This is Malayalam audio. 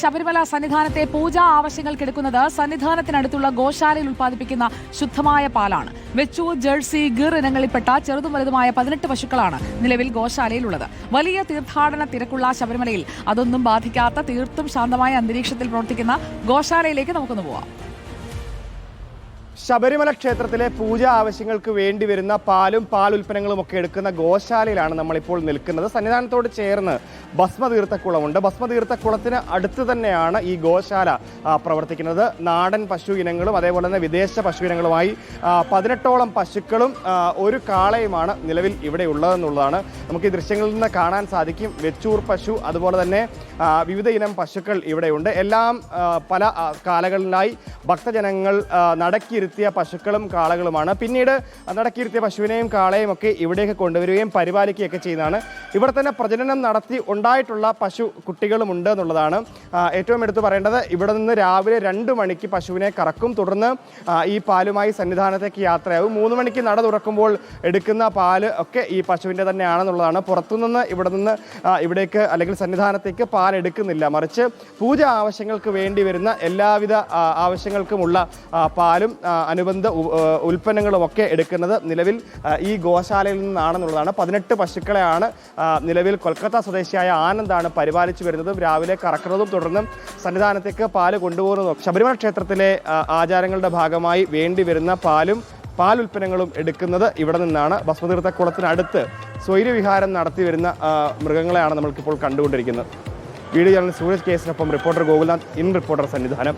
ശബരിമല സന്നിധാനത്തെ പൂജാ ആവശ്യങ്ങൾക്കെടുക്കുന്നത് സന്നിധാനത്തിനടുത്തുള്ള ഗോശാലയിൽ ഉൽപ്പാദിപ്പിക്കുന്ന ശുദ്ധമായ പാലാണ്. വെച്ചു ജേഴ്സി ഗിർ ഇനങ്ങളിൽപ്പെട്ട ചെറുതും വലുതുമായ പതിനെട്ട് പശുക്കളാണ് നിലവിൽ ഗോശാലയിലുള്ളത്. വലിയ തീർത്ഥാടന തിരക്കുള്ള ശബരിമലയിൽ അതൊന്നും ബാധിക്കാത്ത തീർത്തും ശാന്തമായ അന്തരീക്ഷത്തിൽ പ്രവർത്തിക്കുന്ന ഗോശാലയിലേക്ക് നമുക്കൊന്ന് പോവാം. ശബരിമല ക്ഷേത്രത്തിലെ പൂജ ആവശ്യങ്ങൾക്ക് വേണ്ടി വരുന്ന പാലും പാൽ ഉൽപ്പന്നങ്ങളും ഒക്കെ എടുക്കുന്ന ഗോശാലയിലാണ് നമ്മളിപ്പോൾ നിൽക്കുന്നത്. സന്നിധാനത്തോട് ചേർന്ന് ഭസ്മതീർത്ഥക്കുളമുണ്ട്. ഭസ്മതീർത്ഥക്കുളത്തിന് അടുത്ത് തന്നെയാണ് ഈ ഗോശാല പ്രവർത്തിക്കുന്നത്. നാടൻ പശു ഇനങ്ങളും അതേപോലെ തന്നെ വിദേശ പശു ഇനങ്ങളുമായി പതിനെട്ടോളം പശുക്കളും ഒരു കാളയുമാണ് നിലവിൽ ഇവിടെ ഉള്ളതെന്നുള്ളതാണ്. നമുക്ക് ഈ ദൃശ്യങ്ങളിൽ നിന്ന് കാണാൻ സാധിക്കും. വെച്ചൂർ പശു അതുപോലെ തന്നെ വിവിധ ഇനം പശുക്കൾ ഇവിടെയുണ്ട് എല്ലാം പല കാലങ്ങളിലായി ഭക്തജനങ്ങൾ ആ, നടക്കിയിരുത്തിയ പശുക്കളും കാളകളുമാണ്. പിന്നീട് നടക്കിയിരുത്തിയ പശുവിനെയും കാളയും ഒക്കെ ഇവിടേക്ക് കൊണ്ടുവരികയും പരിപാലിക്കുകയൊക്കെ ചെയ്യുന്നതാണ്. ഇവിടെ തന്നെ പ്രജനനം നടത്തി ഉണ്ടായിട്ടുള്ള പശു കുട്ടികളും ഉണ്ട് എന്നുള്ളതാണ് ഏറ്റവും എടുത്തു പറയേണ്ടത്. ഇവിടെ നിന്ന് രാവിലെ രണ്ട് മണിക്ക് പശുവിനെ കറക്കും. തുടർന്ന് ഈ പാലുമായി സന്നിധാനത്തേക്ക് യാത്രയാവും മൂന്ന് മണിക്ക് നട തുറക്കുമ്പോൾ എടുക്കുന്ന പാൽ ഒക്കെ ഈ പശുവിന്റെ തന്നെയാണെന്നുള്ളതാണ്. പുറത്തുനിന്ന് ഇവിടെ നിന്ന് ഇവിടേക്ക് അല്ലെങ്കിൽ സന്നിധാനത്തേക്ക് പാൽ എടുക്കുന്നില്ല മറിച്ച് പൂജ ആവശ്യങ്ങൾക്ക് വേണ്ടി വരുന്ന എല്ലാവിധ ആവശ്യങ്ങൾക്കുമുള്ള പാലും അനുബന്ധ ഉൽപ്പന്നങ്ങളുമൊക്കെ എടുക്കുന്നത് നിലവിൽ ഈ ഗോശാലയിൽ നിന്നാണെന്നുള്ളതാണ്. പതിനെട്ട് പശുക്കളെയാണ് നിലവിൽ കൊൽക്കത്ത സ്വദേശിയായ ആനന്ദാണ് പരിപാലിച്ചു വരുന്നതും രാവിലെ കറക്കുന്നതും തുടർന്ന് സന്നിധാനത്തേക്ക് പാൽ കൊണ്ടുപോകുന്നതും. ശബരിമല ക്ഷേത്രത്തിലെ ആചാരങ്ങളുടെ ഭാഗമായി വേണ്ടി വരുന്ന പാലും പാൽ ഉൽപ്പന്നങ്ങളും എടുക്കുന്നത് ഇവിടെ നിന്നാണ്. ഭസ്മതീർത്ഥക്കുളത്തിനടുത്ത് സ്വൈര്യവിഹാരം നടത്തി വരുന്ന മൃഗങ്ങളെയാണ് നമ്മൾക്കിപ്പോൾ കണ്ടുകൊണ്ടിരിക്കുന്നത്. Video channel Sooraj കേസിനൊപ്പം reporter Gokulnath in reporter Sannidhanam.